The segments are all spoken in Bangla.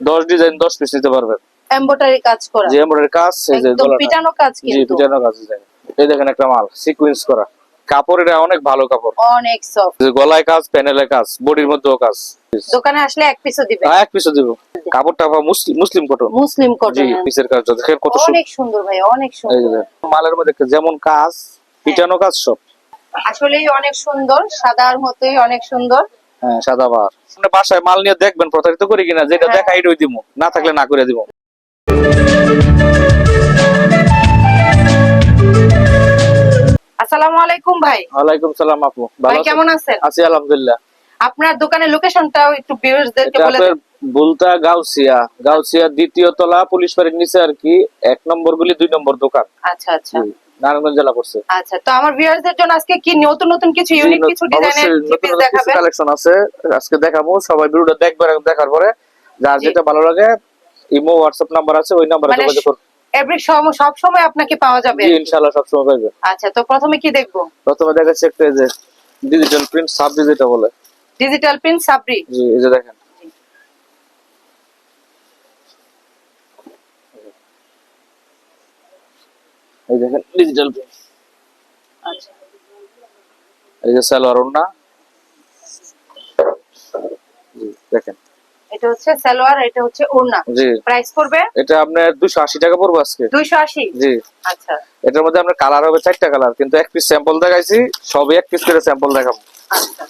দশ ডিজাইন দশ পিস নিতে পারবেন। এমব্রয়ডারি কাজ করা। যে এমব্রয়ডারি কাজ এই যে পিটানো কাজ কিন্তু। জি পিটানো কাজ ডিজাইন এই দেখেন একটা মাল সিকোয়েন্স করা। কাপড় এটা অনেক ভালো কাপড়। অনেক সফট যে গলায় কাজ প্যানেলে কাজ বডির মধ্যেও কাজ। দোকানে আসলে এক পিসও দিবে। হ্যাঁ, এক পিসও দিব। কাপড়টা মুসলিম মুসলিম কটন মুসলিম জি কটন পিসের কাজ দেখেন কত সুন্দর। অনেক সুন্দর ভাই অনেক সুন্দর। মালের মধ্যে যেমন কাজ পিটানো কাজ সব। আসলেই অনেক সুন্দর সাদার মতোই অনেক সুন্দর। হ্যাঁ সাদা আপনি বাসায় মাল নিয়ে দেখবেন প্রতারিত করি কিনা যেটা হ্যাঁ। দেখা এটাই দিব না থাকলে না করে দিব আসসালামু আলাইকুম ভাই। ওয়ালাইকুম সালাম আপু ভাই কেমন আছেন? আছি আলহামদুলিল্লাহ। আপনার দোকানের লোকেশনটাও একটু ভিউয়ার্সদেরকে বলে দেন। বুলতা গাউসিয়া গাউসিয়া দ্বিতীয় তলা পুলিশ বাড়ির নিচে আর কি এক নম্বর গুলি দুই নম্বর দোকান। আচ্ছা আচ্ছা। নারায়ণগঞ্জ জেলা পড়ছে। আচ্ছা তো আমার জন্য আজকে কি নতুন নতুন কিছু ইউনিক কিছু ডিজাইনের দেখাবেন? কালেকশন আছে। আজকে দেখাবো সবাই ভিডিওটা দেখবেন এবং দেখার পরে যার যেটা ভালো লাগে ইমো হোয়াটসঅ্যাপ নাম্বার আছে ওই নাম্বারে মানে যোগাযোগ করুন। এভরি সময় সব সময় আপনাকে পাওয়া যাবে ইনশাআল্লাহ সবসময় পাইবে আচ্ছা তো প্রথমে কি দেখব? প্রথমে দেখাচ্ছি একটা যে ডিজিটাল প্রিন্ট সাব যেটা বলে। ডিজিটাল প্রিন্ট সাবরি জি এই যে দেখেন। এই দেখেন ডিজিটাল প্রিন্ট আচ্ছা। এই যে সালোয়ার ওন্না দেখেন। এটা হচ্ছে সালোয়ার এটা হচ্ছে ওড়না। প্রাইস পড়বে? এটা আপনার দুশো আশি টাকা পড়বে আজকে। দুইশো আশি? জি। আচ্ছা। এটার মধ্যে আপনার কালার হবে চারটা কালার কিন্তু এক পিস স্যাম্পল দেখাইছি সবই এক পিস করে স্যাম্পল দেখাবো। আচ্ছা।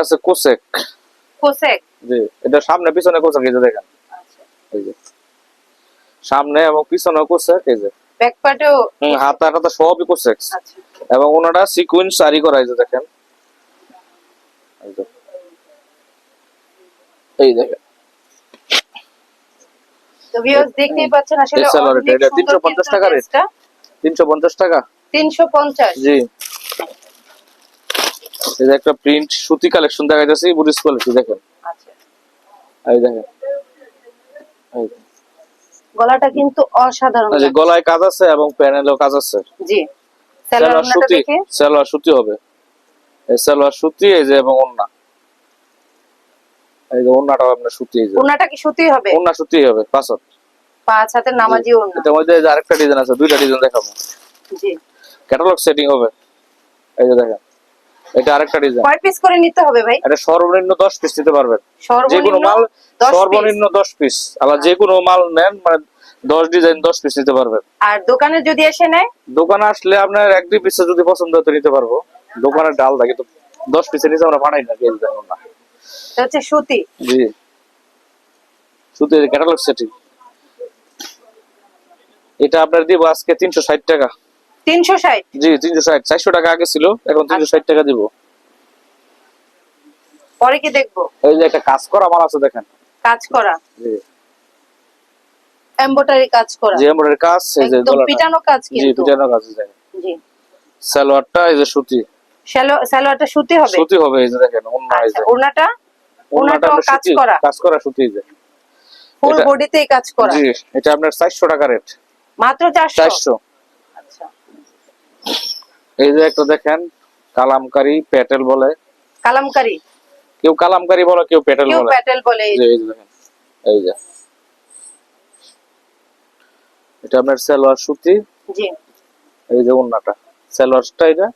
আছে কোসেক। কোসেক? জি এটা সামনে পিছনে কোসেক এই যে দেখেন। আচ্ছা। এই যে। সামনে এবং পিছনে কোসেক এই যে। ব্যাক পার্টেও হুম, হাতা টাতা সবই কোসেক আচ্ছা এবং ওনারা সিকুয়েন্স সারি করা এই যে। দেখেন এই দেখেন। তো ভিউয়ার্স দেখতেই পাচ্ছেন আসলে এটা, অনেক এটা সুন্দর 350 টাকা জি। এই যে একটা প্রিন্ট সুতি কালেকশন কোয়ালিটি দেখেন। আচ্ছা। এই দেখেন। এই যে। গলাটা কিন্তু অসাধারণ গলায় কাজ আছে এবং প্যানেলেও কাজ আছে। জি। সালোয়ার সুতি সালোয়ার সুতি হবে। এই সালোয়ার সুতি এই যে এবং ওন্না এই যে ওন্নাটাও আপনার সুতি এই যে। ওড়নাটা কি সুতি হবে? ওন্না সুতি হবে পাঁচত পাঁচ হাতের নামাজি ওড়না। এটার মধ্যে আরেকটা ডিজাইন আছে দুইটা ডিজাইন দেখাবো। জি। ক্যাটালগ সেটিং হবে। এই যে দেখেন। এটা আরেকটা ডিজাইন কয় পিস করে নিতে হবে ভাই? এটা সর্বনিম্ন দশ পিস নিতে পারবেন সর্বনিম্ন মাল 10 সর্বনিম্ন দশ পিস আবার যে কোনো মাল নেন মানে দশ ডিজাইন দশ পিস নিতে পারবেন আর দোকানে যদি এসে নেয়? দোকানে আসলে আপনার এক দুই পিসে যদি পছন্দ হয় তো নিতে পারব। দোকানের ডাল থাকে তো দশ পিসের নিচে আমরা বানাই না কেজি দেন না। এটা হচ্ছে সুতি। জি। শুধু ক্যাটালগ সেটিং এটা আপনার দিব আজকে তিনশো ষাট টাকা। তিনশো ষাট। জি তিনশো ষাট। চারশো টাকা আগে ছিল এখন তিনশো ষাট টাকা দিব। পরে কি দেখব? এই যে একটা কাজ করা মাল আছে দেখেন। কাজ করা। জি। এমব্রয়ডারি কাজ করা। যে এমব্রয়ডারি কাজ এই যে একদম পিটানো কাজ জি পিটানো কাজ দেখেন জি। সালোয়ারটা এই যে সুতি। সালো- সালোয়ারটা সুতি হবে? সুতি হবে এই যে দেখেন অন্য এই আচ্ছা যে। ওড়নাটা? ওন্নাটা কাজ করা? কাজ করা সুতি এই যে। ফুল বডিতেই কাজ করা? জি এটা আপনার চারশো টাকা রেট মাত্র চারশো? চারশো। আচ্ছা এই যে একটা দেখেন কালামকারি প্যাটেল বলে। কালামকারি। কেউ কালামকারি বলে কেউ প্যাটেল কেউ বলে। প্যাটেল বলে। এই যে এই দেখেন এই যে। এটা আপনার সালোয়ার সুতি। জি। এই যে ওন্নাটা সালোয়ারটা এটা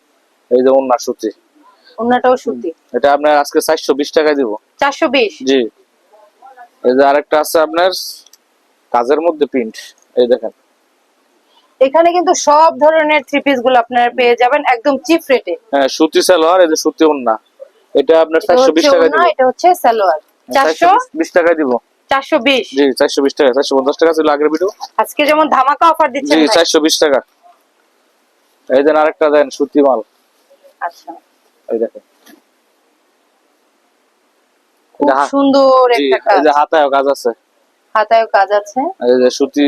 এই যে ওন্না সুতি। ওড়নাটাও সুতি। এটা আপনার আজকে চারশো বিশ টাকায় দিব। চারশো বিশ? জি। এই যে আরেকটা আছে আপনার কাজের মধ্যে প্রিন্ট। এই দেখেন। এখানে কিন্তু সব ধরনের থ্রি পিসগুলো আপনারা পেয়ে যাবেন একদম চিপ রেটে হ্যাঁ সুতি সালোয়ার এই যে সুতি ওন্না এটা আপনার এটা চারশো বিশ হচ্ছে দিব। এটা হচ্ছে সালোয়ার। চারশো বিশ টাকায় দিব। চারশো বিশ। জি চারশো বিশ টাকা চারশো পঞ্চাশ টাকা ছিল আগের ভিডিও আজকে যেমন ধামাকা অফার দিচ্ছেন। চারশো বিশ টাকা। এই দেন আরেকটা দেন সুতি মাল। আচ্ছা। এই দেখেন। এটা সুন্দর জি, একটা এই কাজ যে হাতায় কাজ আছে। হাতায়ও কাজ আছে। এই যে সুতি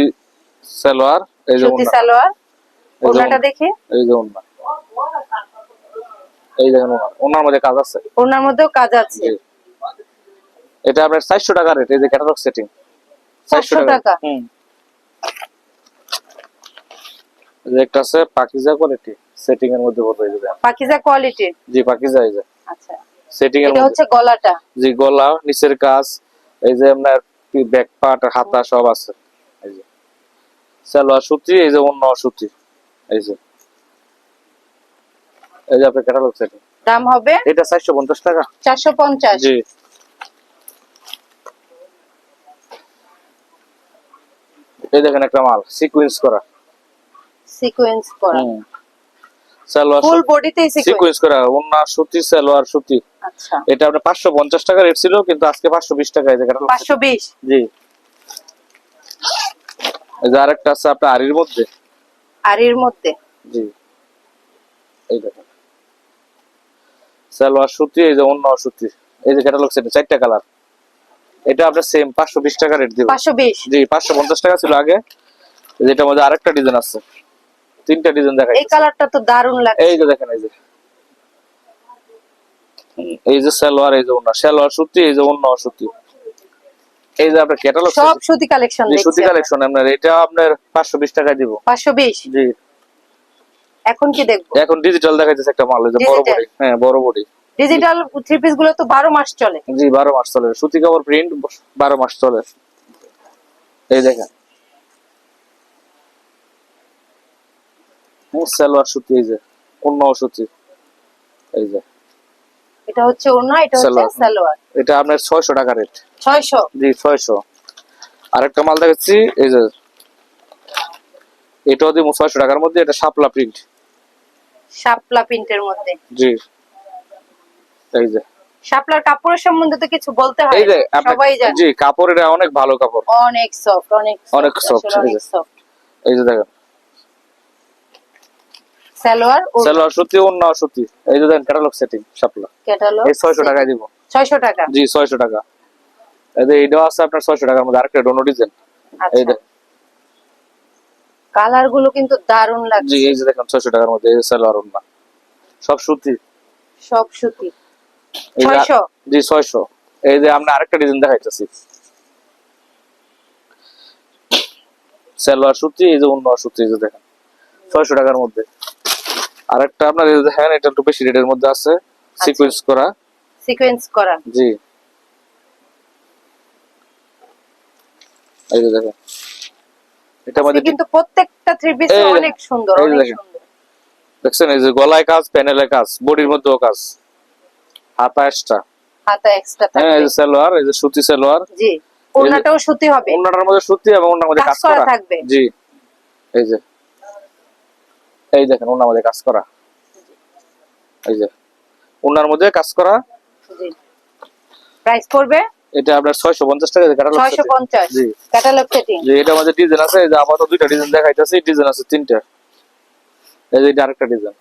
সালোয়ার। সুতি সালোয়ার ওন্না, দেখে? এই যে ওন্না এই দেখেন ওনার ওনার মধ্যে কাজ আছে? ওড়নার মধ্যেও কাজ আছে। এটা আপনার চারশো টাকা রেট এই যে ক্যাটালগ সেটিং 400 টাকা? হুম। একটা আছে পাকিজা কোয়ালিটি সেটিং এর মধ্যে পড়বে পাকিজা কোয়ালিটির জি পাকিজা এই যে। আচ্ছা। সেটিং এর এটা হচ্ছে গলাটা? জি গলা নিচের কাজ এই যে আপনার ব্যাক পার্ট হাতা সব আছে। সালোয়ার সুতি এই যে অন্য সুতি। এই যে। এই যে আপনার ক্যাটালগ সেট দাম হবে? এটা চারশো পঞ্চাশ টাকা। চারশো পঞ্চাশ? জি। এই দেখেন একটা মাল সিকুয়েন্স করা। সিকোয়েন্স করা। সালোয়ার ফুল বডিতেই সিকোয়েন্স করা অন্য সুতি সালোয়ার সুতি। আচ্ছা। এটা আপনার পাঁচশো পঞ্চাশ টাকা রেট ছিল কিন্তু আজকে পাঁচশো বিশ টাকা এই যে ক্যাটালগ পাঁচশো বিশ? জি। এই যে আরেকটা আছে আপনার আরির মধ্যে? আর এর মধ্যে। জি। এই দেখেন। সালোয়ার সুতি এই যে অন্য সুতি। এই যে ক্যাটালগ সেট চারটা কালার এটা আপনার সেম পাঁচশো বিশ টাকা রেট দিব। পাঁচশো বিশ। জি পাঁচশো পঞ্চাশ টাকা ছিল আগে। যেটার মধ্যে আরেকটা ডিজাইন আছে। তিনটা ডিজাইন দেখাই এই কালারটা তো দারুণ লাগে এই যে দেখেন এই যে। এই যে সালোয়ার এই যে অন্য সালোয়ার সুতি এই যে অন্য সুতি। এই যে আপনার ক্যাটালগ সব সুতি কালেকশন সুতি কালেকশন আপনার এটা আপনার পাঁচশো বিশ টাকায় দিব। পাঁচশো বিশ? জি। এখন কি দেখব? এখন ডিজিটাল দেখাইতেছে একটা মাল যে বড় Digital? হ্যাঁ বড় বডি ডিজিটাল থ্রি পিসগুলো তো বারো মাস চলে। জি বারো মাস চলে। সুতি কাপড় প্রিন্ট বারো মাস চলে। এই দেখেন। সালোয়ার সুতি এই যে অন্য সুতি। এই যে। এটা হচ্ছে ওনা এটা হচ্ছে সালোয়ার। এটা আপনার ছয়শো টাকা রেট। ছয়শো? জি ছয়শো। আরেকটা মাল দেখাচ্ছি এই যে এটাও দিব ছয়শো টাকার মধ্যে এটা শাপলা প্রিন্ট শাপলা প্রিন্টের মধ্যে। জি। এই যে। শাপলার কাপড়ের সম্বন্ধে তো কিছু বলতে হয় এই যে সবাই জানে। জি কাপড় এটা অনেক ভালো কাপড়। অনেক সফট অনেক অনেক অনেক সফট এই যে দেখেন। সালোয়ার ও সালোয়ার সুতি অন্য সুতি। এই যে দেখেন ক্যাটালগ সেটিং শাপলা। ক্যাটালগ এই ছয়শো টাকায় দিব। ছয়শো টাকা? জি ছয়শো টাকা। এই যে এইটাও আছে আপনার ছয়শো টাকার মধ্যে আরেকটা ডোনো ডিজাইন এই আচ্ছা। দেখেন কালারগুলো কিন্তু দারুণ জি এই যে দেখেন ছয়শো টাকার মধ্যে এই সালোয়ার অন্য সব সুতি। সব সুতি। এই যে- ছয়শো? জি ছয়শো। এই যে আমরা আরেকটা ডিজাইন দেখাইতেছি। সালোয়ার সুতি এই যে অন্য সুতি এই যে দেখেন। ছয়শো টাকার মধ্যে। আরেকটা আপনার এই যে দেখেন এটা একটু বেশি রেটের মধ্যে আছে সিকুয়েন্স করা। সিকোয়েন্স করা। জি। এই যে দেখেন। এটা মধ্যে কিন্তু প্রত্যেকটা থ্রি পিস অনেক সুন্দর অনেক সুন্দর। দেখছেন এই যে গলায় কাজ প্যানেলে কাজ বডির মধ্যেও কাজ। হাতা এক্সট্রা হাতা এক্সট্রা হ্যাঁ এই যে সালোয়ার এই যে সুতি সালোয়ার। জি ওড়নাটাও সুতি হবে। অন্যটার মধ্যে সুতি এবং অন্যটার মধ্যে কাজ করা থাকবে। জি। এই যে। এই দেখেন মধ্যে কাজ করা। এই যে মধ্যে কাজ করা। প্রাইস পড়বে? এটা আপনার ছয়শো পঞ্চাশ টাকা কাটালো ছয়শো পঞ্চাশ। জি। ক্যাটালগ সেটিং যে এটা আমাদের ডিজাইন আছে এই যে আপাতত দুইটা ডিজাইন দেখাইতেছি ডিজাইন আছে তিনটা। এই যে আরেকটা ডিজাইন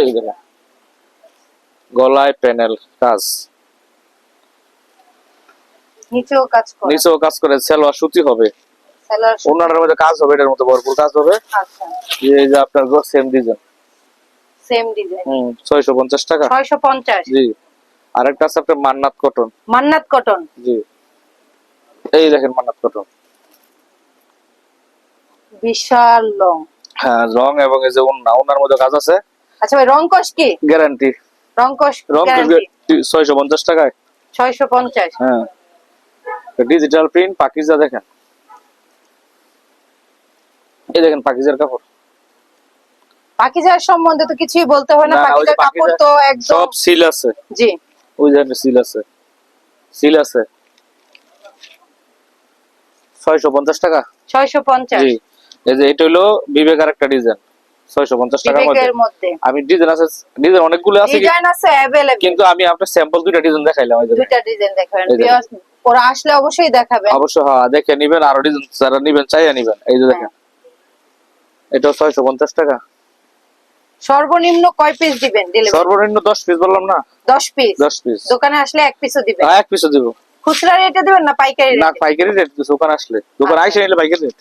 এই দেখেন গলায় প্যানেল কাজ। নিচেও কাজ করা। নিচেও কাজ করে সেলোয়ার সুতি হবে। অন্যটার মধ্যে কাজ হবে এটার মধ্যে ভরপুর কাজ হবে। আচ্ছা। এই যে আপনার সেম ডিজাইন সেম ডিজাইন হুম ছয়শো পঞ্চাশ টাকা। ছয়শো পঞ্চাশ। জি। আরেকটা আছে আপনার মান্নাত কটন মান্নাত কটন জি। এই দেখেন মান্নাত কটন বিশাল লং হ্যাঁ রং এবং এই যে ওন্না ওনার মধ্যে কাজ আছে। আচ্ছা ভাই রংকশ কি? গ্যারান্টি রং গ্যারান্টি ছয়শো পঞ্চাশ টাকায়। ছয়শো পঞ্চাশ। হ্যাঁ। ডিজিটাল প্রিন্ট পাকিজা দেখেন। এই দেখেন পাকিজার কাপড়। পাকিজার সম্বন্ধে তো কিছুই বলতে হয় না পাকিজার কাপড় তো একদম সব সিল আছে। জি। ওই যে সিল আছে। সিল আছে। ছয়শো পঞ্চাশ টাকা। ছয়শো পঞ্চাশ। জি। এই যে এটা হলো বিবেকার একটা ডিজাইন ছয়শো পঞ্চাশ টাকার মধ্যে। আমি ডিজাইন আছে ডিজাইন অনেকগুলো আছে ডিজাইন আছে অ্যাভেলেবল কিন্তু আমি আপনার স্যাম্পল দুইটা ডিজাইন দেখাইলাম দুইটা ডিজাইন দেখাবেন। ওরা আসলে অবশ্যই দেখাবেন। অবশ্যই হ্যাঁ দেখে নিবেন আরও ডিজাইন যারা নিবেন চাইয়া নিবেন। এই যে দেখেন। এটা ছয়শো পঞ্চাশ টাকা। সর্বনিম্ন কয় পিস দিবেন ডেলিভারি সর্বনিম্ন দশ পিস বললাম না। দশ পিস দশ পিস দোকানে আসলে এক পিসও দিবেন? এক পিসও দিব। খুচরা রেটে দিবেন না পাইকারি না পাইকারি রেট দোকান আসলে। দোকান আচ্ছা। আইসে নিলে পাইকারি রেট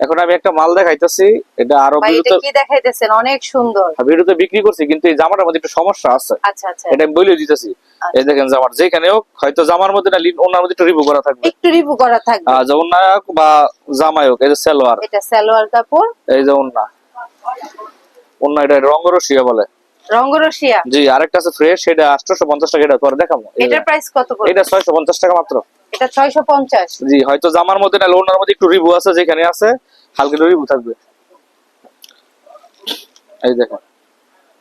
এখন আমি একটা মাল দেখাইতেছি এটা আরও এটা কি দেখাইতেছেন? অনেক সুন্দর। ভিডিওতে বিক্রি করছি কিন্তু এই জামাটার মধ্যে একটু সমস্যা আছে। আচ্ছা আচ্ছা। এটা আমি বলে দিতেছি। এই দেখেন জামার যেখানে হোক হয়তো জামার মধ্যে না লিন- ওনার মধ্যে একটু রিভিউ করা থাকবে। একটু রিভিউ করা থাকবে। আহ, যে হোক বা জামাই হোক এই যে সালোয়ার। এটা সালোয়ার কাপড়। এই যে ওন্না ওন্না এটা রঙ্গরসিয়া বলে। রঙ্গরসিয়া? জি আরেকটা আছে ফ্রেশ আটশোশো পঞ্চাশ টাকা এটা পরে দেখাবো। এটার প্রাইস কত পড়বে? এটা ছয়শো পঞ্চাশ টাকা মাত্র। এটা ছয়শো পঞ্চাশ। জি হয়তো জামার মধ্যে না লোনার মধ্যে একটু রিভু আছে যেখানে আছে হালকা রিভু থাকবে। এই দেখেন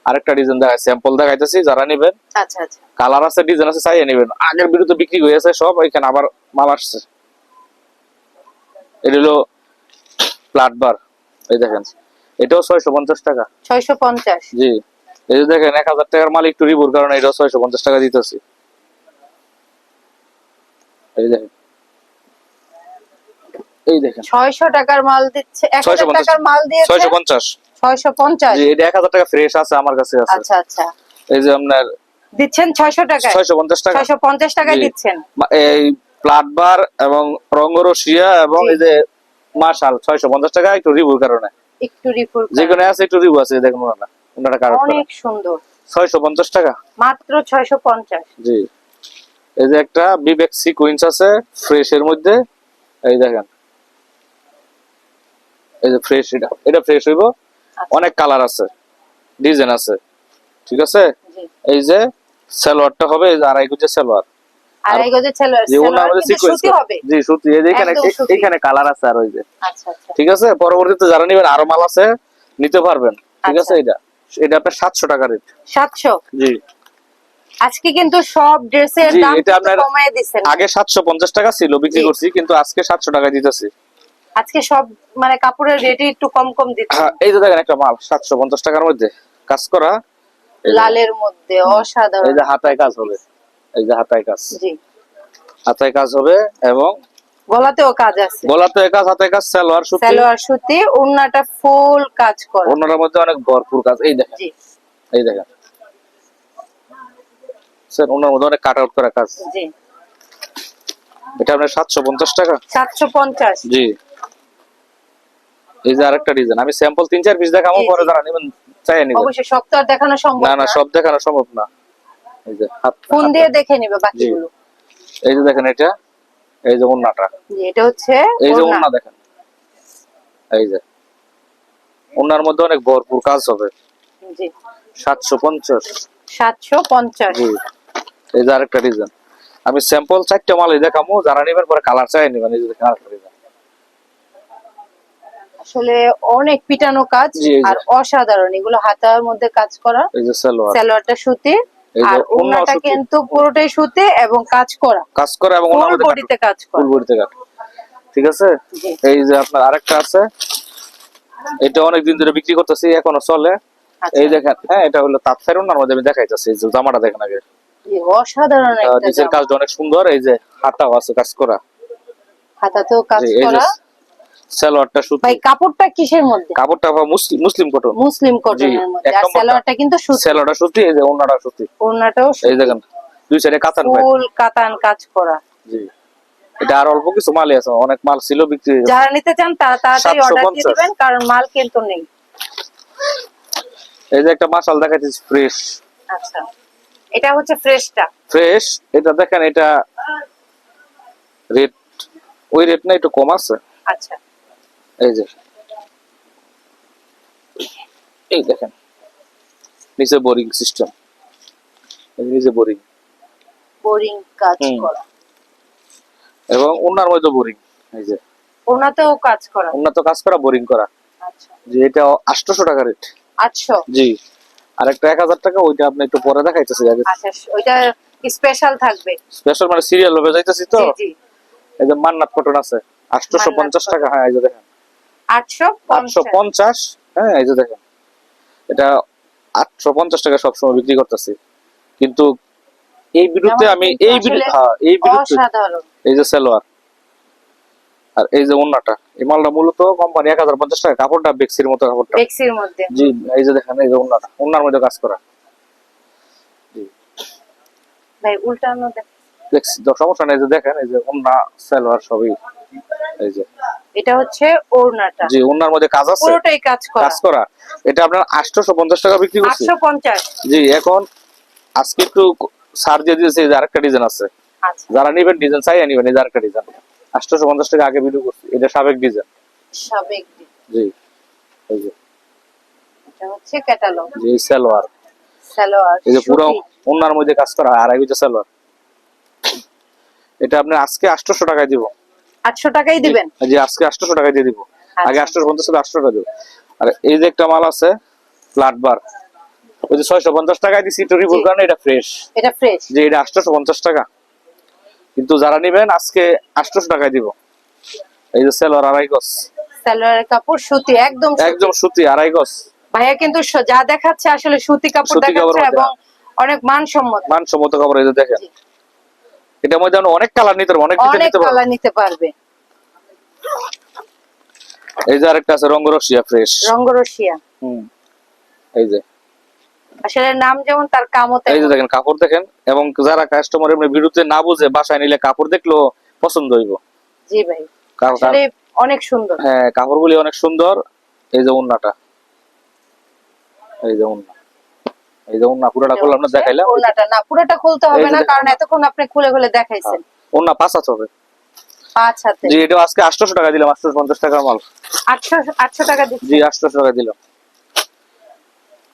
আরেকটা ডিজাইন দেখা স্যাম্পল দেখাইতেছি যারা নেবেন। আচ্ছা আচ্ছা। কালার আছে ডিজাইন আছে চাইয়ে নেবেন। আগের বিরুদ্ধে বিক্রি হয়ে গেছে সব এখানে আবার মাল আসছে। এটা হলো প্লাট বার এই দেখেন। এটাও ছয়শো পঞ্চাশ টাকা। ছয়শো পঞ্চাশ। জি এই দেখেন এক হাজার টাকার মাল একটু রিভুর কারণে ছয়শো পঞ্চাশ টাকা দিতেছি। এই দেখেন। এই দেখেন। ছয়শো টাকার মাল দিচ্ছে এক হাজার 650 টাকার মাল দিয়েছে? ছয়শো পঞ্চাশ। ছয়শো পঞ্চাশ? জি এটা এক হাজার টাকা ফ্রেশ আছে আমার কাছে আছে। আচ্ছা আচ্ছা। এই যে আপনার দিচ্ছেন ছয়শো টাকায়? ছয়শো পঞ্চাশ টাকা। ছয়শো পঞ্চাশ টাকায় দিচ্ছেন? এই প্লাট এবং রঙ্গরসিয়া এবং এই যে মাশাল ছয়শো পঞ্চাশ টাকা একটু রিভিউর কারণে। একটু রিফুল যেখানে আছে একটু রিভিউ আছে দেখুন না। ওনারা কারণ অনেক সুন্দর। ছয়শো পঞ্চাশ টাকা। মাত্র ছয়শো পঞ্চাশ। জি। এই যে একটা বিবেক সিকুয়েন্স আছে ফ্রেশ এর মধ্যে। এই দেখেন। এই যে ফ্রেশ এটা এটা ফ্রেশ হইব। অনেক কালার আছে। ডিজাইন আছে। ঠিক আছে? এই যে সালোয়ারটা হবে এই যে আড়াই গুজের সালোয়ার। আড়াই গজের ছেলে যে ওনার মধ্যে সিকোয়েন্স হবে। জি সুতি। এই যে এখানে এখানে কালার আছে আর ওই যে। আচ্ছা আচ্ছা। ঠিক আছে? পরবর্তীতে যারা নেবেন আরও মাল আছে নিতে পারবেন। ঠিক আছে আচ্ছা। এটা? এটা আপনার সাতশো টাকা রেট সাতশো? জি। আজকে কিন্তু সব ড্রেসের দাম কমায় আগে সাতশো পঞ্চাশ টাকা ছিল বিক্রি করছি কিন্তু আজকে সাতশো টাকা দিতেছি। আজকে সব মানে কাপড়ের রেটই একটু কম কম দিচ্ছে হ্যাঁ, এই যে দেখেন একটা মাল সাতশো পঞ্চাশ টাকার মধ্যে কাজ করা লালের মধ্যে অসাধারণ। এই যে হাতায় কাজ হবে এই যে হাতায় কাজ। জি। হাতায় কাজ হবে এবং গলাতেও কাজ আছে। গলাতে কাজ হাতায় কাজ সালোয়ার সুতি। সালোয়ার সুতি ওড়নাটা ফুল কাজ করা। অন্যটার মধ্যে অনেক ভরপুর কাজ এই দেখেন। জি। এই দেখেন। স্যার ওনার মধ্যে অনেক কাট আউট করা কাজ। জি। এটা আপনার সাতশো পঞ্চাশ টাকা? সাতশো পঞ্চাশ। জি। এই যে আরেকটা ডিজাইন আমি স্যাম্পল তিন চার পিস দেখাবো পরে। যারা নেবেন চাই নিবেন অবশ্যই সব তো আর দেখানো সম্ভব না না সব দেখানো সম্ভব না। এই যে হাত ফোন দিয়ে দেখে নিবে বাকিগুলো। এই যে দেখেন এটা এই যে ওন্নাটা এটা হচ্ছে এই যে। ওন্না দেখেন। এই যে। ওন্নার মধ্যে অনেক ভরপুর কাজ হবে। জি। সাতশো পঞ্চাশ। সাতশো পঞ্চাশ। জি। এই যে আরেকটা ডিজাইন আমি স্যাম্পল চারটা মালই দেখাবো যারা নেবেন পরে কালার চাই নিবেন এই যে আরেকটা ডিজাইন আসলে অনেক পিটানো কাজ আর অসাধারণ। এগুলো হাতার মধ্যে কাজ করা। এই যে সালোয়ার। সালোয়ারটা সুতি। আর সুতি। কিন্তু পুরোটাই সুতি এবং কাজ করা। কাজ করে এবং ওনার বডিতে কাজ করা। ফুল বডিতে কাট ঠিক আছে? এই যে আপনার আরেকটা আছে। এটা অনেক দিন ধরে বিক্রি করতেছি এখনও চলে। আচ্ছা। এই দেখেন হ্যাঁ এটা হলো তাঁত ফেরুন আর মধ্যে আমি দেখাইতেছি এই যে জামাটা দেখেন আগে। অসাধারণ একটা নিচের। কাজটা অনেক সুন্দর এই যে হাতাও আছে কাজ করা। হাতাতেও কাজ করা। সালোয়ারটা সুতি। ভাই কাপড়টা কিসের মধ্যে? কাপড়টা মুসলিম মুসলিম কটন মুসলিম কটনের মধ্যে। আর সালোয়ারটা কিন্তু সুতি। সালোয়ারটা সুতি এই যে ওনাটা সুতি। ওড়নাটাও এই দেখেন দুই সাইডে কাতান ভাই। ফুল কাতান কাজ করা। জি। এটা আর অল্প কিছু মালই আছে অনেক মাল ছিল বিক্রি যারা নিতে চান তারা তাড়াতাড়ি অর্ডার দিয়ে দিবেন কারণ মাল কিন্তু নেই। এই যে একটা মাসাল দেখাইতেছি ফ্রেশ আচ্ছা। এটা হচ্ছে ফ্রেশটা। ফ্রেশ এটা দেখেন এটা রেট ওই রেট না একটু কম আছে। আচ্ছা। এই যে এই দেখেন নিচে বোরিং সিস্টেম। নিচে বোরিং। বোরিং কাজ করা। এবং ওনার মধ্যে বোরিং এই যে। ওড়নাতেও কাজ করা। ওনার তো কাজ করা বোরিং করা। আচ্ছা। যে এটা আটশোশো টাকা রেট। আটশো? জি। আর একটা এক হাজার টাকা ওইটা আপনি একটু পরে দেখাইতেছি আগে। আচ্ছা ওইটা স্পেশাল থাকবে। স্পেশাল মানে সিরিয়াল ভাবে যাইতেছি তো? এই যে মান্নাত কটন আছে আটশোশো পঞ্চাশ টাকা হ্যাঁ এই যে দেখেন। আটশো পঞ্চাশ। হ্যাঁ এই যে দেখেন। এটা আটশো পঞ্চাশ টাকা সবসময় বিক্রি করতেছি। কিন্তু এই বিরুদ্ধে আমি এই বিরুদ্ধে হ্যাঁ এই বিরুদ্ধে এই যে সালোয়ার আর এই যে ওন্নাটা এই মালটা মূলত কোম্পানি এক হাজার পঞ্চাশ টাকা কাপড়টা বেক্সির মতো কাপড়টা। বেক্সির মধ্যে। জি এই যে দেখেন এই যে ওন্নাটা ওন্নার মধ্যে কাজ করা। ভাই উল্টানো দেখছি সমস্যা নেই যে দেখেন এই যে ওন্না সালোয়ার সবই এই যে। এটা হচ্ছে ওড়নাটা। জি মধ্যে কাজ আছে। পুরোটাই কাজ করা। কাজ করা। এটা আপনার আটশোশো পঞ্চাশ টাকা বিক্রি করছি। জি এখন আজকে একটু সার দিয়ে দিয়েছে যে আরেকটা ডিজাইন আছে। আচ্ছা। যারা নিবেন ডিজাইন চাই নিবেন এই আরেকটা ডিজাইন। আটশোশো পঞ্চাশ টাকা আগে ভিডিও করছি। এটা সাবেক ডিজাইন। সাবেক জি এই যে। এটা হচ্ছে ক্যাটালগ যে সালোয়ার। সালোয়ার এই যে পুরো ওনার মধ্যে কাজ করা আড়াই গজ সালোয়ার। এটা আপনি আজকে আটশোশো টাকায় দিব। আটশো টাকাই দিবেন? জি আজকে আটশোশো টাকায় দিয়ে দিব। আগে আচ্ছা। আটশোশো পঞ্চাশ টাকা আটশো টাকা দিব। আর এই যে একটা মাল আছে ফ্ল্যাট বার ওই যে ছয়শো পঞ্চাশ টাকায় দিচ্ছি টরি জি। কারণে এটা ফ্রেশ এটা ফ্রেশ যে এটা আটশোশো পঞ্চাশ টাকা। কিন্তু যারা নিবেন আজকে আটশোশো টাকায় দিব। এই যে সেলর আড়াই গজ। সালোয়ারের কাপড় সুতি একদম একদম সুতি আড়াই গজ। ভাইয়া কিন্তু যা দেখাচ্ছে আসলে সুতি কাপড় দেখাচ্ছে। এবং অনেক মানসম্মত। মানসম্মত কাপড় এই যে দেখেন। এটা মধ্যে অনেক কালার নিতে পারবেন অনেক অনেক কালার নিতে পারবে। এই যে আরেকটা আছে রঙ্গরসিয়া ফ্রেশ রঙ্গরসিয়া। হুম। এই যে। আসলে নাম যেমন তার কামও এই যে দেখেন কাপড় দেখেন এবং যারা কাস্টমার এমনি না বুঝে বাসায় নিলে কাপড় দেখলেও পছন্দ হইব। জি ভাই আসলে অনেক সুন্দর। হ্যাঁ কাপড়গুলি অনেক সুন্দর। এই যে উন্নাটা এই যে উন্না এই যে উন্না পুরোটা খুলে আমরা দেখাইলাম। না পুরোটা খুলতে হবে না কারণ এতক্ষণ আপনি খুলে খুলে দেখাইছেন। উন্না পাঁচ হাত হবে। পাঁচ হাতে জি এটা আজকে আটশোশো টাকা দিলাম আটশোশো পঞ্চাশ টাকার মাল। আটশো আটশো টাকা দিচ্ছি। জি আটশোশো টাকা দিলাম।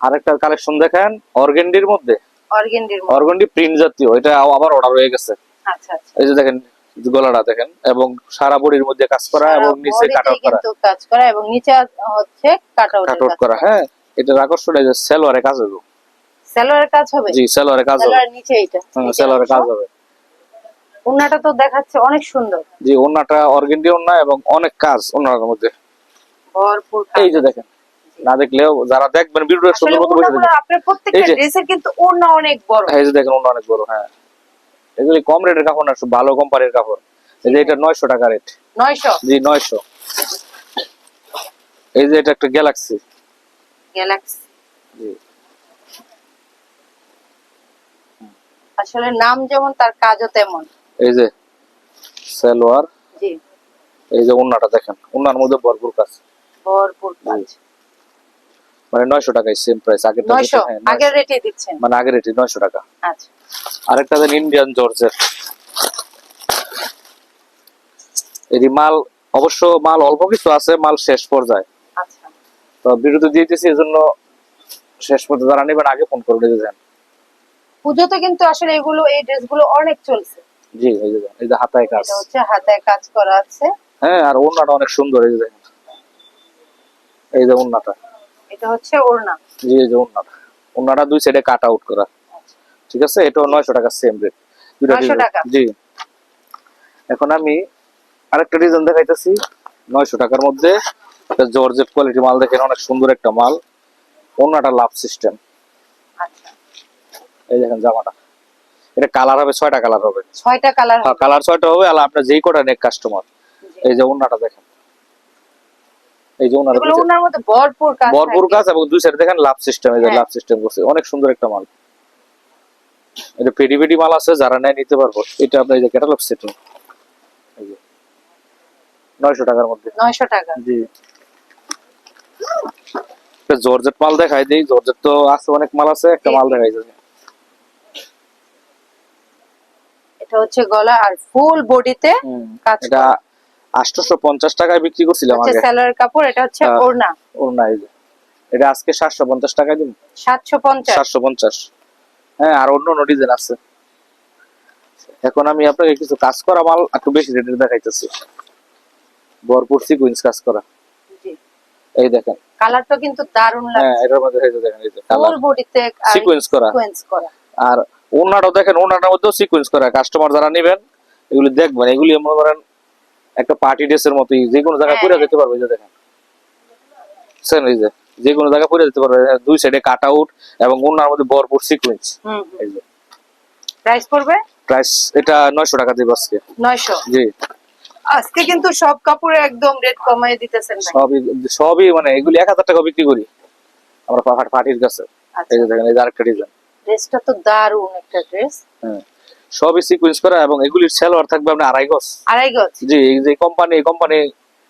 আরেকটা কালেকশন দেখেন অর্গেন্ডির মধ্যে? অর্গেন্ডি প্রিন্ট জাতীয় এটা আবার অর্ডার হয়ে গেছে। আচ্ছা আচ্ছা। এই যে দেখেন গলাটা দেখেন এবং সারা বডির মধ্যে কাজ করা এবং নিচে body কাট তেই করা। কাজ করা এবং নিচে হচ্ছে কাট কাট আউট করা হ্যাঁ এটার আকর্ষণ এই যে সেলোয়ারে কাজ হবে? সেলোয়ারের কাজ হবে? জি সেলোয়ারে কাজ হবে। সেলোয়ার নিচে হুম, এইটা সেলোয়ারে কাজ হবে। ওড়নাটা তো দেখাচ্ছে অনেক সুন্দর। জি ওনাটা অর্গেন্ডি ওনা এবং অনেক কাজ ওনার মধ্যে। ভরপুর এই যে দেখেন না দেখলেও যারা দেখবেন ভিডিও আসলে সুন্দর মতো ওড়নাগুলো আপনার প্রত্যেকটা ড্রেসের কিন্তু ওড়না অনেক বড়। এই যে দেখেন ওনা অনেক বড় হ্যাঁ। এগুলি কম রেটের কাপড় না ভালো কোম্পানির কাপড়। এই যে এটা নয়শো টাকা রেট নয়শো? জি নয়শো। এই যে এটা একটা গ্যালাক্সি গ্যালাক্সি জি। আসলে নাম যেমন তার কাজও তেমন। এই যে সালোয়ার। জি। এই যে ওন্নাটা দেখেন ওন্নার মধ্যে ভরপুর কাজ। ভরপুর কাজ। মানে নয়শো টাকায় সেম প্রাইস নয়শো? আগের রেটে দিচ্ছেন? মানে আগের রেটে নয়শো টাকা। আচ্ছা। আরেকটা দেন ইন্ডিয়ান জর্জের এটি মাল অবশ্য মাল অল্প কিছু আছে মাল শেষ পর্যায়ে। আচ্ছা। তো বিরতি দিয়েছি এই জন্য শেষ পর্যন্ত যারা নেবেন আগে ফোন করে দেন পুজোতে কিন্তু আসলে এগুলো এই ড্রেসগুলো অনেক চলছে। জি এই যে এই যে হাতায় কাজ। এটা হচ্ছে হাতায় কাজ করা আছে। হ্যাঁ আর ওন্নাটা অনেক সুন্দর এই যে এই যে ওন্নাটা এটা হচ্ছে ওড়না। জি যে ওন্নাটা ওন্নাটা দুই সাইডে কাট আউট করা। ঠিক আছে? এটাও নয়শো টাকা সেম রেট 900 টাকা? জি। এখন আমি আরেকটা ডিজাইন দেখাইতেছি। নয়শো টাকার মধ্যে। একটা জর্জেট কোয়ালিটি মাল দেখেন অনেক সুন্দর একটা মাল। ওন্নাটা লাভ সিস্টেম আচ্ছা। এই দেখেন জামাটা। এটা কালার হবে ছয়টা কালার হবে। ছয়টা কালার হ্যাঁ কালার ছয়টা হবে আর আপনার যেই কটা নেক কাস্টমার এই যে ওন্নাটা দেখেন। এই যে ওনার ওনার মধ্যে ভরপুর কাজ ভরপুর কাজ এবং দুই সাইডে দেখেন লাভ সিস্টেম এই যে হ্যাঁ। লাভ সিস্টেম করছে। অনেক সুন্দর একটা মাল। এটা পেডি পেডি মাল আছে যারা নেয় নিতে পারব। এটা আপনার এই যে ক্যাটালগ সেটিং এই যে। নয়শো টাকার মধ্যে। নয়শো টাকা। জি। জর্জেট মাল দেখাই দেই। জর্জেট তো আছে অনেক মাল আছে। একটা মাল দেখাই যাবে এটা হচ্ছে গলা আর ফুল বডিতে কাজ এটা আটশোশো পঞ্চাশ টাকায় বিক্রি করছিলাম আগে। কাপড় এটা হচ্ছে হ্যাঁ। ওড়না। এই যে। এটা আজকে সাতশো পঞ্চাশ টাকায় দিন সাতশো পঞ্চাশ সাতশো পঞ্চাশ হ্যাঁ আর অন্য অন্য ডিজাইন আছে। এখন আমি আপনাকে কিছু কাজ করা মাল একটু বেশি রেটের দেখাইতেছি। ভরপুর সিকুয়েন্স কাজ করা। জি। এই দেখেন। কালারটা কিন্তু দারুণ হ্যাঁ এটার মধ্যে এই দেখেন এই যে ফুল বডিতে সিকুয়েন্স করা। সিকোয়েন্স করা। আর ওনাটাও দেখেন ওনাটার মধ্যেও সিকুয়েন্স করা। কাস্টমার যারা নেবেন এগুলি দেখবেন। এগুলি মনে করেন একটা পার্টি ড্রেসের মতোই যে কোনো জায়গায় হ্যাঁ, পরে। যেতে পারবে যে দেখেন? যে কোনো জায়গায় পরে যেতে পারবে দুই সাইডে কাট আউট এবং ওনার মধ্যে ভরপুর সিকুয়েন্স প্রাইস পড়বে? প্রাইস এটা নয়শো টাকা দিব আজকে। নয়শো? জি। আজকে কিন্তু সব কাপড়ে একদম রেট কমাই দিতেছেন সবই সবই মানে এগুলি এক হাজার টাকা বিক্রি করি। আমরা পার্টির কাছে আচ্ছা। এই যে দেখেন এই আরেকটা ডিজাইন ড্রেসটা তো দারুণ একটা ড্রেস হ্যাঁ। সবই সিকুয়েন্স করা এবং এগুলির সালোয়ার থাকবে আপনার আড়াই গজ। আড়াই গজ? জি এই যে কোম্পানি এই কোম্পানি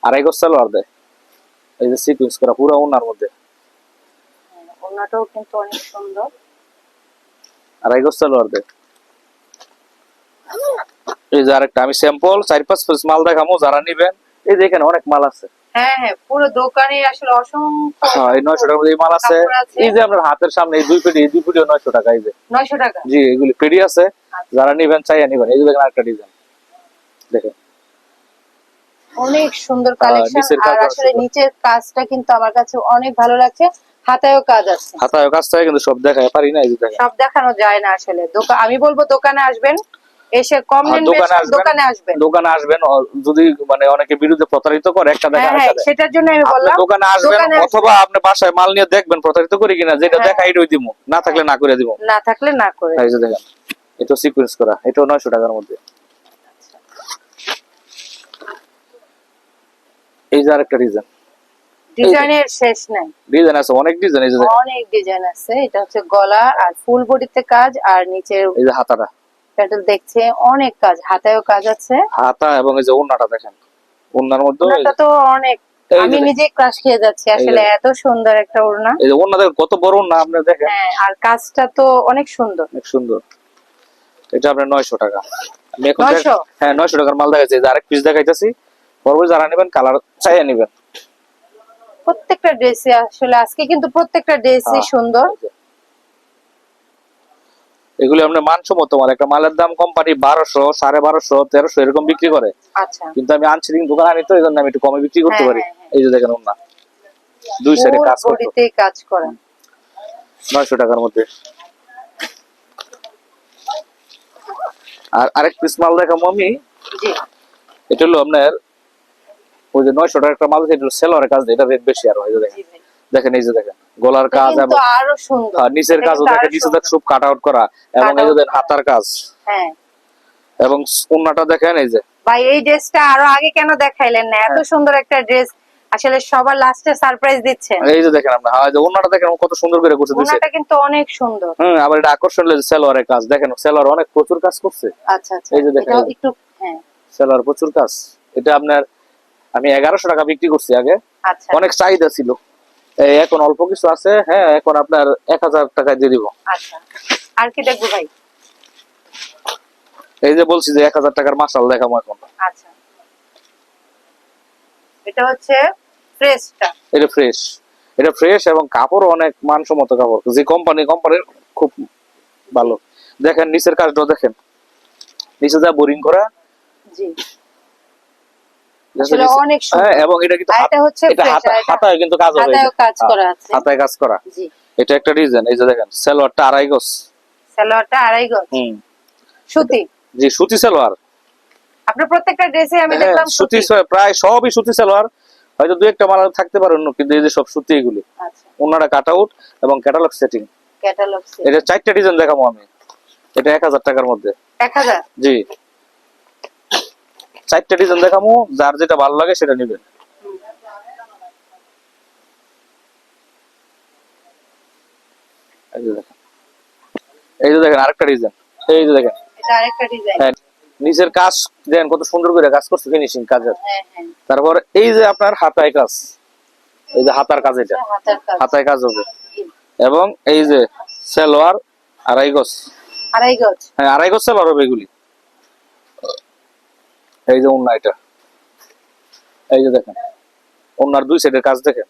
আড়াই গজ সালোয়ার দেয়। এই যে সিকুয়েন্স করা পুরো ওনার মধ্যে। ওড়নাটাও কিন্তু অনেক সুন্দর। আড়াই গজ সালোয়ার দেয়। এই যে আরেকটা আমি স্যাম্পল চার পাঁচ পিস মাল দেখামো যারা নিবেন। এই যে এখানে অনেক মাল আছে। হ্যাঁ হ্যাঁ পুরো দোকানে আসলে অসংখ্য হ্যাঁ এই নয়শো টাকার মধ্যে মাল আছে। এই যে আপনার হাতের সামনে এই দুই পেটি এই দুই পেটিও নয়শো টাকা এই যে। নয়শো টাকা। জি এগুলি পেটি আছে। যারা নিবেন চাইয়া নিবেন। এই যে দেখেন আরেকটা ডিজাইন। দেখেন। অনেক সুন্দর কালেকশন। আর আসলে নিচের কাজটা কিন্তু আমার কাছে অনেক ভালো লাগছে। হাতায়ও কাজ আছে। হাতায় কাজ থাকে কিন্তু সব দেখায় পারি না এই দেখেন। সব দেখানো যায় না আসলে। দোকান আমি বলব দোকানে আসবেন। এসে কম হ্যাঁ, নেন দোকানে আসবেন। দোকানে আসবেন। দোকানে আসবেন যদি মানে অনেকে বিরুদ্ধে প্রতারিত করে একটা দেখা হ্যাঁ হ্যাঁ। সেটার জন্য আমি বললাম দোকানে আসবেন অথবা আপনি বাসায় মাল নিয়ে দেখবেন প্রতারিত করি কিনা যেটা। দেখা এটাই দিব না থাকলে না করে দিব না থাকলে না করে। এই যে দেখেন এটা সিকোয়েন্স করা এটাও নয়শো টাকার মধ্যে। এই যে আরেকটা ডিজাইন ডিজাইনের শেষ নাই। ডিজাইন আছে অনেক ডিজাইন অনেক ডিজাইন আছে এটা হচ্ছে গলা আর ফুল বডিতে কাজ আর এই যে হাতাটা। দেখছে অনেক কাজ হাতায়ও কাজ আছে। হাতা এবং এই যে ওন্নাটা দেখেন ওন্নার মধ্যে ওনাটা তো অনেক আমি নিজে ক্রাশ খেয়ে যাচ্ছি আসলে এত সুন্দর একটা ওড়না। এই যে কত বড় আপনি দেখেন। হ্যাঁ আর কাজটা তো অনেক সুন্দর। অনেক সুন্দর। এটা আপনার নয়শো টাকা। আমি এখন 900? হ্যাঁ নয়শো টাকার মাল দেখাচ্ছি। যে আরেক পিস দেখাইতেছি। পরবর্তী যারা নেবেন কালার চাইয়া নেবেন। প্রত্যেকটা ড্রেসে আসলে আজকে কিন্তু প্রত্যেকটা ড্রেসই হ্যাঁ। সুন্দর। এগুলি আপনার মানসম্মত মাল। একটা মালের দাম কোম্পানি বারোশো সাড়ে বারোশো তেরোশো এরকম বিক্রি করে। আচ্ছা। কিন্তু আমি আনছিলিং দোকান আনি তো এই জন্য আমি একটু কমে বিক্রি করতে হ্যাঁ, পারি। হ্যাঁ, হ্যাঁ। এই যে দেখেন ওনা দুই সাইডে কাজ করতো। কাজ করা। নয়শো টাকার মধ্যে। আর আরেক পিস মাল দেখাবো আমি। এটা হলো আপনার ওই যে নয়শো টাকার একটা মাল এটা সেলরের কাজ এটা রেট বেশি আর হয় দেখেন। দেখেন এই যে দেখেন গলার কাজ এবং আরও সুন্দর। নিচের কাজও দেখেন নিচে দেখ সুন্দর। সব কাট আউট করা এবং এই যে দেখেন হাতার কাজ। হ্যাঁ। এবং ওন্নাটা দেখেন এই যে। ভাই এই ড্রেসটা আরও আগে কেন দেখাইলেন না? এত সুন্দর একটা ড্রেস। আসলে সবার লাস্টে সারপ্রাইজ দিচ্ছেন। এই যে দেখেন আপনার হ্যাঁ, এই যে ওন্নাটা দেখেন কত সুন্দর করে করছে দিছে ওনাটা কিন্তু অনেক সুন্দর। হ্যাঁ আবার এটা আকর্ষণ হলো সেলোয়ারের কাজ। দেখেন সেলোয়ার অনেক প্রচুর কাজ করছে। আচ্ছা আচ্ছা। এই যে দেখেন। একটু হ্যাঁ। সেলোয়ার প্রচুর কাজ। এটা আপনার আমি এগারোশো টাকা বিক্রি করছি আগে। আচ্ছা। অনেক চাহিদা ছিল। এখন অল্প কিছু আছে হ্যাঁ এখন আপনার এক হাজার টাকায় দিয়ে দিব। আচ্ছা। আর কি দেখব ভাই? এই যে বলছি যে এক হাজার টাকার মাসাল দেখাবো এখন। আচ্ছা। এটা হচ্ছে ফ্রেশটা। এটা ফ্রেশ। এটা ফ্রেশ এবং কাপড় অনেক মানসম্মত কাপড়। যে কোম্পানি কোম্পানির খুব ভালো। দেখেন নিচের কাজটা দেখেন। নিচে যা বোরিং করা জি। অনেক সুন্দর। হ্যাঁ এবং এটা কিন্তু এটা হচ্ছে এটা fresh, হাতা- আর এটা হাতায় কিন্তু কাজ হবে এই যে। হাতায়ও কাজ করা আছে। হাতায় কাজ করা। জি। এটা একটা ডিজাইন এই যে দেখেন সালোয়ারটা আড়াই গজ। সালোয়ারটা আড়াই গজ। হুম। সুতি? জি সুতি সালোয়ার। আপনার প্রত্যেকটা ড্রেসে আমি দেখলাম সুতি সুতি। প্রায় সবই সুতি সালোয়ার। হয়তো দু একটা মাল থাকতে পারে অন্য কিন্তু এই যে সব সুতি এগুলি। আচ্ছা। ওনারা কাট আউট এবং ক্যাটালগ সেটিং ক্যাটালগ এটা চারটা ডিজাইন দেখাবো আমি। এটা এক হাজার টাকার মধ্যে। এক হাজার? জি। চারটা ডিজাইন দেখাবো যার যেটা ভালো লাগে সেটা নেবেন এই যে দেখেন। দেখেন আরেকটা ডিজাইন এই যে দেখেন। হ্যাঁ, নিচের কাজ দেন কত সুন্দর করে কাজ করছে ফিনিশিং কাজের। হ্যাঁ হ্যাঁ। তারপর এই যে আপনার হাতায় কাজ এই যে হাতার কাজ এটা। হাতায় কাজ হবে। এবং এই যে সালোয়ার আড়াই গজ। আড়াই গজ। হ্যাঁ আড়াই গজ সালোয়ার হবে এগুলি। এই যে ওন্না এটা। এই যে দেখেন ওন্নার দুই সাইডের কাজ দেখেন।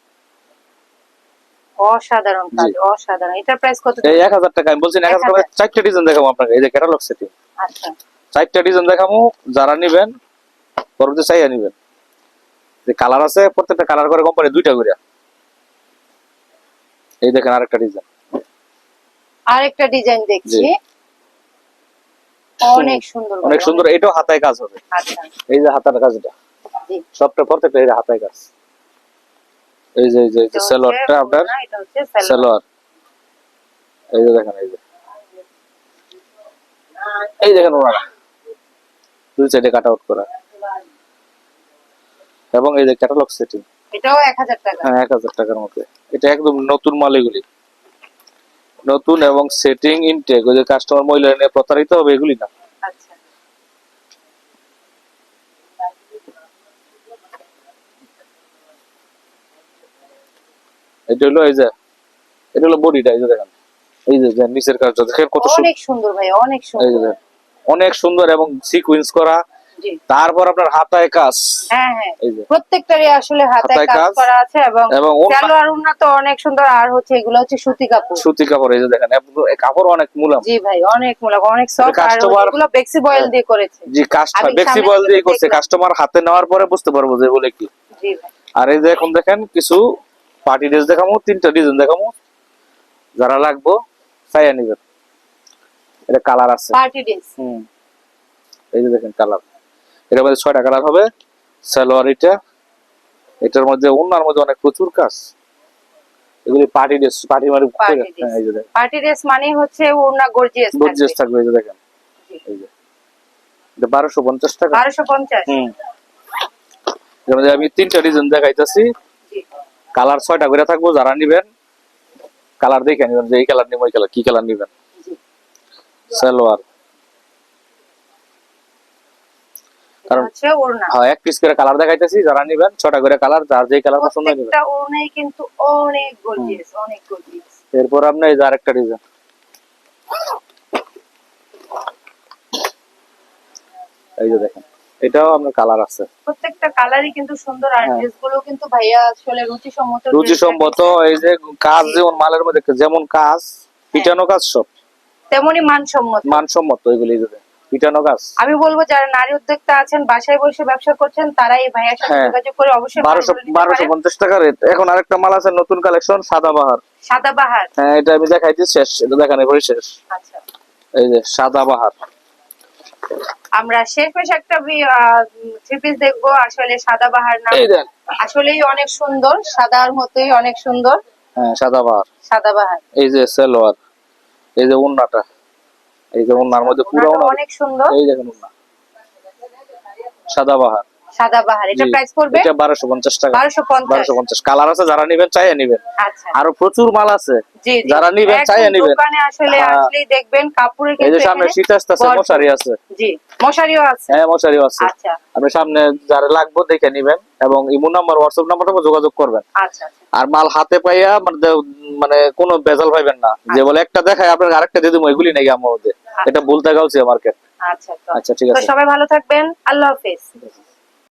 অসাধারণ কাজ অসাধারণ। এটার প্রাইস কত এই এক হাজার টাকা আমি বলছি না, এক হাজার টাকা 1000 চারটা ডিজাইন দেখাবো আপনাকে এই যে ক্যাটালগ সেটিং আচ্ছা। চারটা ডিজাইন দেখাবো যারা নিবেন পরবর্তী চাইয়া নিবেন। যে কালার আছে প্রত্যেকটা কালার করে কোম্পানি দুইটা করে এই দেখেন আরেকটা ডিজাইন আরেকটা ডিজাইন দেখছি। অনেক সুন্দর অনেক সুন্দর। এটাও হাতায় কাজ হবে। আচ্ছা। এই যে হাতার কাজটা। সবটা প্রত্যেকটা যে হাতায় কাজ। এই যে এই যে এটা সালোয়ারটা আপনার? এটা সালোয়ার। এই যে দেখেন এই যে। এই দেখেন ওনারা। দুই সাইডে কাট আউট করা। এবং এই যে ক্যাটালগ সেটিং এটাও এক হাজার টাকা। হ্যাঁ এক হাজার টাকার মধ্যে। এটা একদম নতুন মাল এগুলি। নতুন এবং সেটিং ইনটেক ওই যে কাস্টমার মহিলা নিয়ে প্রতারিত হবে এগুলি না। আচ্ছা। এটা হলো এই যে এটা হলো বডিটা এই যে দেখেন। এই যে নিচের কাজটা দেখেন কত সুন্দর অনেক সুন্দর ভাই অনেক সুন্দর। অনেক সুন্দর এবং সিকুয়েন্স করা। তারপর আপনার হাতায় কাজ। হ্যাঁ হ্যাঁ। প্রত্যেকটারই আসলে হাতায় কাজ করা আছে এবং সালোয়ার উন্না তো অনেক সুন্দর আর হচ্ছে এগুলো হচ্ছে সুতি কাপড়। সুতি কাপড় এই যে দেখেন কাপড় অনেক মুলাম জি ভাই অনেক মূলক অনেক সফট আর এগুলো বেক্সি বয়েল দিয়ে করেছে। জি কাস্টমার বেক্সি বয়েল দিয়ে করছে। কাস্টমার হাতে নেওয়ার পরে বুঝতে পারব যে বলে কি। জি ভাই। আর এই যে এখন দেখেন কিছু পার্টি ড্রেস দেখামো তিনটা ডিজাইন দেখামো। যারা লাগবো চাইয়া নিবেন। এটা কালার আছে। পার্টি ড্রেস হুম। এই যে দেখেন কালার এটার মধ্যে ছয়টা কালার হবে। সালোয়ার এটা এটার মধ্যে অন্যার মধ্যে অনেক প্রচুর কাজ। এগুলি পার্টি ড্রেস পার্টি মানে পার্টি ড্রেস। মানে হচ্ছে ওড়না গর্জিয়াস গর্জিয়াস থাকবে এই যে দেখেন। এই যে। এটা টাকা। বারোশো পঞ্চাশ। হুম। এর আমি তিনটা ডিজাইন দেখাইতেছি। কালার ছয়টা করে থাকব যারা নিবেন। কালার দেখে নিবেন যে এই কালার নিবেন ওই কালার কি কালার নিবেন। সালোয়ার। কারণ হ্যাঁ এক পিস করে কালার দেখাইতেছি যারা নিবেন ছটা করে কালার যার যেই কালার পছন্দ হয় নিবেন। কিন্তু অনেক গর্জিয়াস অনেক গর্জিয়াস এরপর আপনার এই যে আরেকটা ডিজাইন এই যে দেখেন এটাও আপনার কালার আছে। প্রত্যেকটা কালারই কিন্তু সুন্দর আর হ্যাঁ। ড্রেসগুলো কিন্তু ভাইয়া আসলে রুচি সম্মত রুচি সম্মত এই যে কাজ যেমন মালের মধ্যে যেমন কাজ পিটানো কাজ সব। তেমনই মানসম্মত। মানসম্মত এগুলি এই যে কাজ আমি বলব যারা নারী উদ্যোক্তা আছেন বাসায় বসে ব্যবসা করছেন তারা এই ভাইয়ার সাথে হ্যাঁ। যোগাযোগ করে অবশ্যই বারোশো মালগুলো নিতে বারোশো পারেন। পঞ্চাশ টাকা রেট এখন আরেকটা মাল আছে নতুন কালেকশন সাদা বাহার। সাদা বাহার। হ্যাঁ এটা আমি দেখাইছি শেষ। এটা দেখানো পরে শেষ। আচ্ছা। এই যে সাদা বাহার। আমরা শেষমেশ একটা থ্রি পিস দেখব আসলে সাদা বাহার নাম এই দেন। আসলেই অনেক সুন্দর সাদার মতোই অনেক সুন্দর। হ্যাঁ সাদা বাহার। সাদা বাহার। এই যে সেলোয়ার। এই যে উন্নাটা। এই যে উন্নার মধ্যে পুরো অনেক সুন্দর। এই দেখেন এটা প্রাইস পড়বে? এটা টাকা। কালার আছে যারা নিবেন চাইয়া নিবেন। আচ্ছা। আরও প্রচুর মাল আছে। যারা নিবেন, একদম চাইয়া নিবেন। দোকানে আসলে হ্যাঁ। এই যে সামনে শীত। মশারি আছে। জি মশারিও আছে। হ্যাঁ মশারিও আছে। আচ্ছা। আপনি সামনে যারা লাগবে দেখে নিবেন এবং ইমো নাম্বার হোয়াটসঅ্যাপ নাম্বারটা যোগাযোগ করবেন। আচ্ছা আর মাল হাতে পাইয়া মানে মানে কোনো বেজাল পাইবেন না। যে বলে একটা দেখায় আপনার আরেকটা দিয়ে দেবো এগুলি নাকি আমার মধ্যে। এটা বলতে গাউছে মার্কেট আচ্ছা আচ্ছা ঠিক আছে। সবাই ভালো থাকবেন। আল্লাহ হাফেজ।